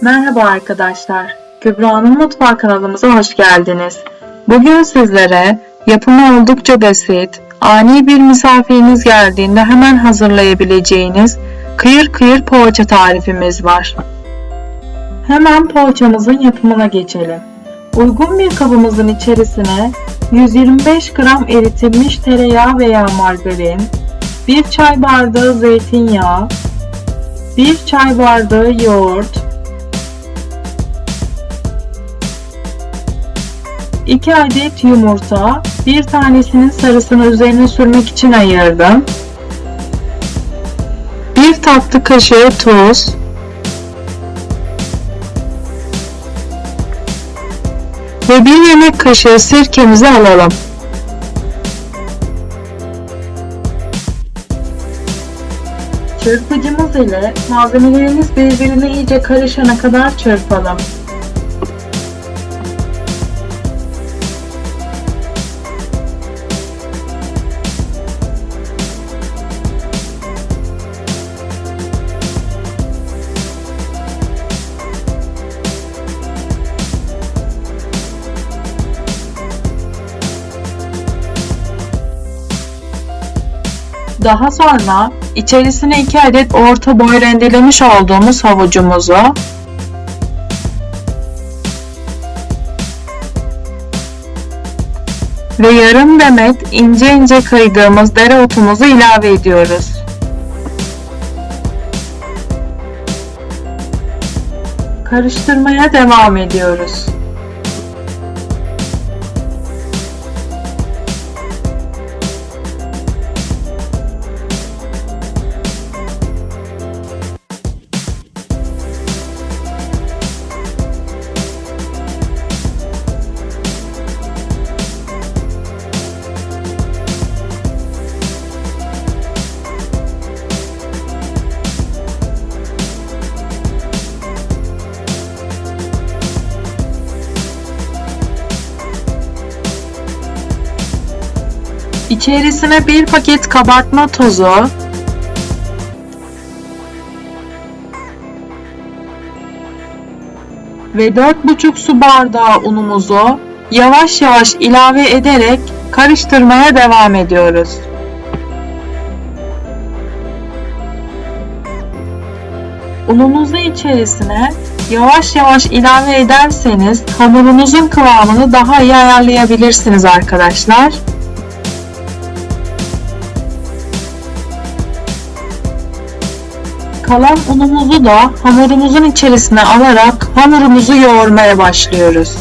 Merhaba arkadaşlar. Kübra'nın Mutfağı kanalımıza hoş geldiniz. Bugün sizlere yapımı oldukça basit, ani bir misafiriniz geldiğinde hemen hazırlayabileceğiniz kıyır kıyır poğaça tarifimiz var. Hemen poğaçamızın yapımına geçelim. Uygun bir kabımızın içerisine 125 gram eritilmiş tereyağı veya margarin, 1 çay bardağı zeytinyağı, 1 çay bardağı yoğurt, 2 adet yumurta, bir tanesinin sarısını üzerine sürmek için ayırdım. 1 tatlı kaşığı tuz, ve 1 yemek kaşığı sirkemizi alalım. Çırpıcımız ile malzemelerimiz birbirine iyice karışana kadar çırpalım. Daha sonra içerisine 2 adet orta boy rendelemiş olduğumuz havucumuzu ve yarım demet ince ince kıydığımız dereotumuzu ilave ediyoruz. Karıştırmaya devam ediyoruz. İçerisine bir paket kabartma tozu, ve 4,5 su bardağı unumuzu yavaş yavaş ilave ederek karıştırmaya devam ediyoruz. Ununuzu içerisine yavaş yavaş ilave ederseniz hamurunuzun kıvamını daha iyi ayarlayabilirsiniz arkadaşlar. Kalan unumuzu da hamurumuzun içerisine alarak hamurumuzu yoğurmaya başlıyoruz.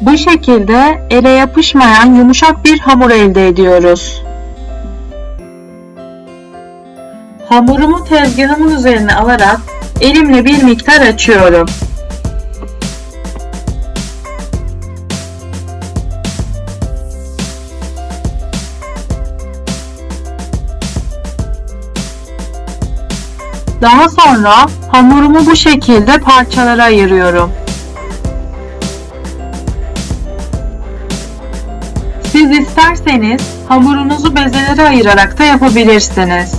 Bu şekilde ele yapışmayan yumuşak bir hamur elde ediyoruz. Hamurumu tezgahımın üzerine alarak elimle bir miktar açıyorum. Daha sonra hamurumu bu şekilde parçalara ayırıyorum. Siz isterseniz hamurunuzu bezelere ayırarak da yapabilirsiniz.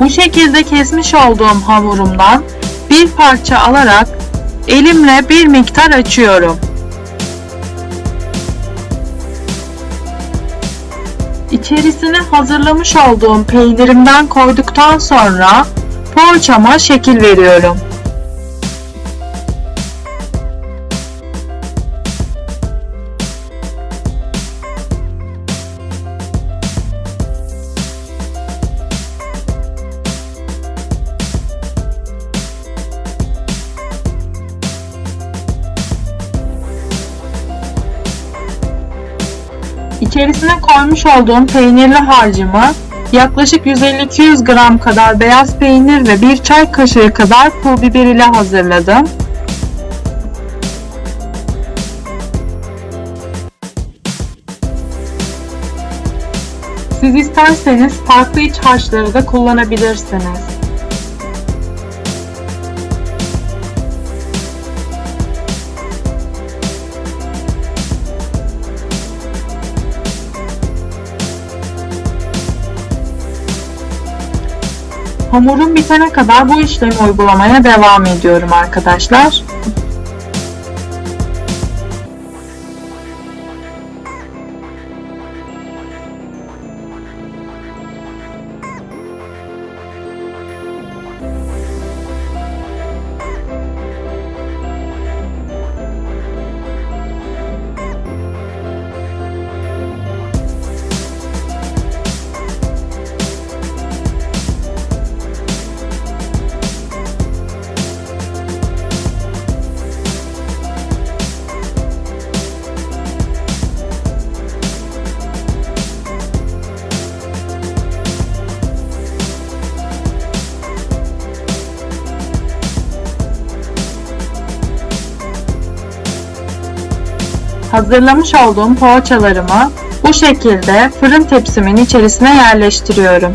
Bu şekilde kesmiş olduğum hamurumdan bir parça alarak elimle bir miktar açıyorum. İçerisine hazırlamış olduğum peynirimden koyduktan sonra poğaçama şekil veriyorum. İçerisine koymuş olduğum peynirli harcımı yaklaşık 150-200 gram kadar beyaz peynir ve 1 çay kaşığı kadar pul biber ile hazırladım. Siz isterseniz farklı iç harçları da kullanabilirsiniz. Hamurum bitene kadar bu işlemi uygulamaya devam ediyorum arkadaşlar. Hazırlamış olduğum poğaçalarımı bu şekilde fırın tepsimin içerisine yerleştiriyorum.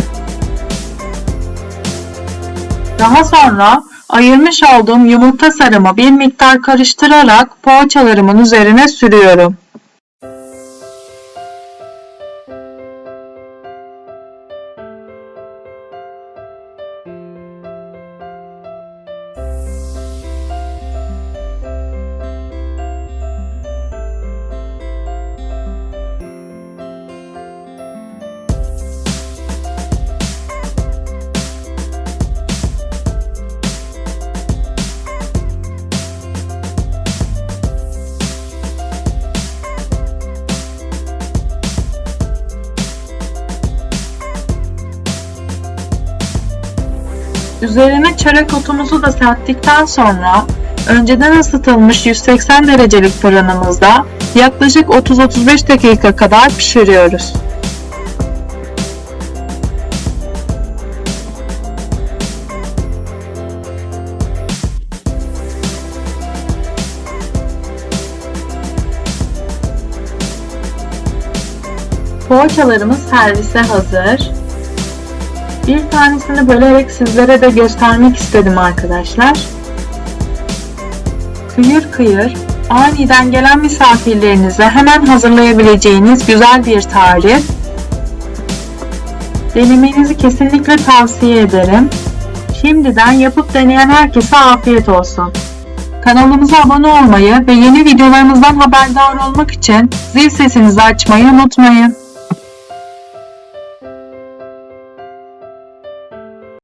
Daha sonra ayırmış olduğum yumurta sarımı bir miktar karıştırarak poğaçalarımın üzerine sürüyorum. Üzerine çörek otumuzu da serptikten sonra önceden ısıtılmış 180 derecelik fırınımızda yaklaşık 30-35 dakika kadar pişiriyoruz. Poğaçalarımız servise hazır. Bir tanesini bölerek sizlere de göstermek istedim arkadaşlar. Kıyır kıyır, aniden gelen misafirlerinize hemen hazırlayabileceğiniz güzel bir tarif. Denemenizi kesinlikle tavsiye ederim. Şimdiden yapıp deneyen herkese afiyet olsun. Kanalımıza abone olmayı ve yeni videolarımızdan haberdar olmak için zil sesinizi açmayı unutmayın.